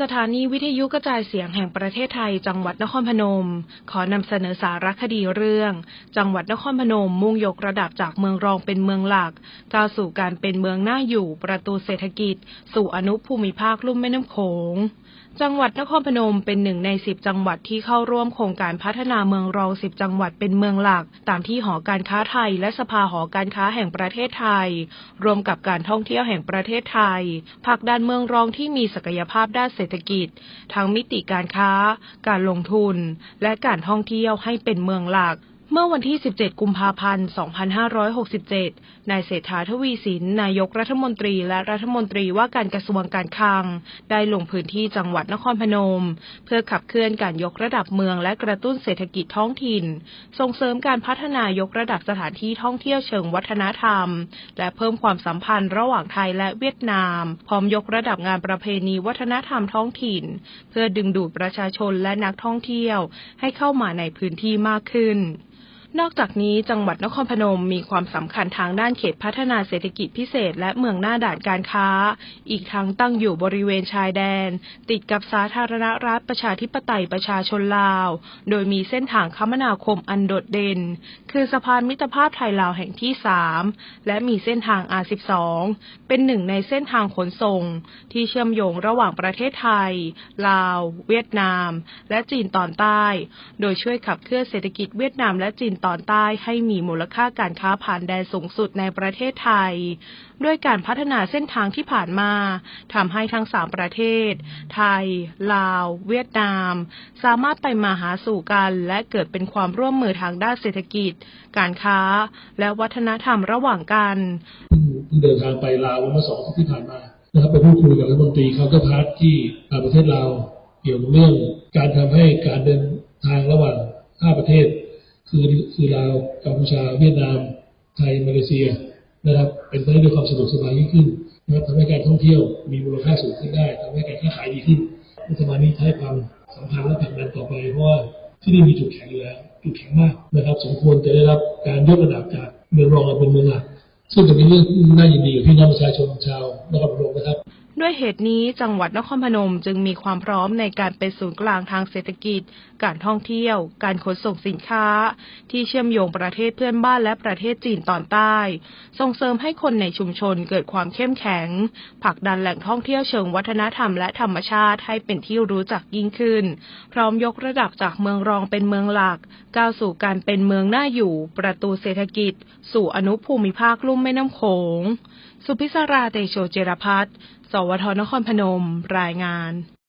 สถานีวิทยุกระจายเสียงแห่งประเทศไทย จังหวัดนครพนม ขอนำเสนอสารคดีเรื่อง จังหวัดนครพนมมุ่งยกระดับจากเมืองรองเป็นเมืองหลักก้าวสู่การเป็นเมืองน่าอยู่ประตูเศรษฐกิจ สู่อนุภูมิภาคลุ่มแม่น้ำโขงจังหวัดนครพนมเป็นหนึ่งในสิบจังหวัดที่เข้าร่วมโครงการพัฒนาเมืองรองสิบจังหวัดเป็นเมืองหลัก ตามที่หอการค้าไทย และสภาหอการค้าแห่งประเทศไทย รวมกับการท่องเที่ยวแห่งประเทศไทยผลักดันเมืองรองที่มีศักยภาพด้านเศรษฐกิจ ทั้งมิติการค้า การลงทุน และการท่องเที่ยวให้เป็นเมืองหลัก เมื่อวันที่ 17 กุมภาพันธ์ 2567 นายเศรษฐาทวีสิน นายกรัฐมนตรีและรัฐมนตรีว่าการกระทรวงการคลัง ได้ลงพื้นที่จังหวัดนครพนม เพื่อขับเคลื่อนการยกระดับเมืองและกระตุ้นเศรษฐกิจท้องถิ่น ส่งเสริมการพัฒนายกระดับสถานที่ท่องเที่ยวเชิงวัฒนธรรม และเพิ่มความสัมพันธ์ระหว่างไทยและเวียดนาม พร้อมยกระดับงานประเพณีวัฒนธรรมท้องถิ่น เพื่อดึงดูดประชาชนและนักท่องเที่ยว ให้เข้ามาในพื้นที่มากขึ้น นอกจากนี้จังหวัดนครพนมมีความสำคัญทางด้านเขตพัฒนาเศรษฐกิจพิเศษ และเมืองหน้าด่านการค้า อีกทั้งตั้งอยู่บริเวณชายแดน ติดกับสาธารณรัฐประชาธิปไตยประชาชนลาว โดยมีเส้นทางคมนาคมอันโดดเด่น คือสะพานมิตรภาพไทยลาวแห่งที่ 3 และมีเส้นทาง R12 เป็นหนึ่งในเส้นทางขนส่ง ที่เชื่อมโยงระหว่างประเทศไทย ลาว เวียดนาม และจีนตอนใต้ โดยช่วยขับเคลื่อนเศรษฐกิจเวียดนามและจีนตอนใต้ให้มีมูลค่าการค้าผ่านแดนสูงสุดในประเทศไทย ด้วยการพัฒนาเส้นทางที่ผ่านมาทำให้ทั้งสามประเทศ ไทย ลาว เวียดนาม สามารถไปมาหาสู่กัน และเกิดเป็นความร่วมมือทางด้านเศรษฐกิจ การค้า และวัฒนธรรมระหว่างกันเพิ่งเดินทางไปลาวเมื่อสองที่ผ่านมานะครับไปพูดคุยกับรัฐมนตรีเขาก็พาร์ทที่ประเทศลาวเกี่ยวกับเรื่องการทำให้การเดินทางระหว่างห้าประเทศ คือลาวกัมพูชาเวียดนาม ไทยมาเลเซียนะครับ เป็นไปได้ด้วยความสะดวกสบายยิ่งขึ้นนะครับทำให้การท่องเที่ยวมีมูลค่าสูงขึ้นได้ทำให้การค้าขายดีขึ้นรัฐบาลนี้ให้ความสำคัญและผลักดันต่อไปเพราะว่าที่นี่มีจุดแข็งอยู่แล้วจุดแข็งมากนะครับ สมควรจะได้รับการยกระดับจากเมืองรองมาเป็นเมืองหลักซึ่งเป็นเรื่องน่ายินดีกับพี่น้องประชาชนชาวนครพนมนะครับ ด้วยเหตุนี้จังหวัดนครพนมจึงมีความพร้อมในการเป็นศูนย์กลางทางเศรษฐกิจ การท่องเที่ยว การขนส่งสินค้า ที่เชื่อมโยงประเทศเพื่อนบ้านและประเทศจีนตอนใต้ ส่งเสริมให้คนในชุมชนเกิดความเข้มแข็งผลักดันแหล่งท่องเที่ยวเชิงวัฒนธรรมและธรรมชาติให้เป็นที่รู้จักยิ่งขึ้น พร้อมยกระดับจากเมืองรองเป็นเมืองหลัก ก้าวสู่การเป็นเมืองน่าอยู่ ประตูเศรษฐกิจ สู่อนุภูมิภาคลุ่มแม่น้ำโขง สุพิศราเตโชเจรพัฒน์ สวทนครพนม รายงาน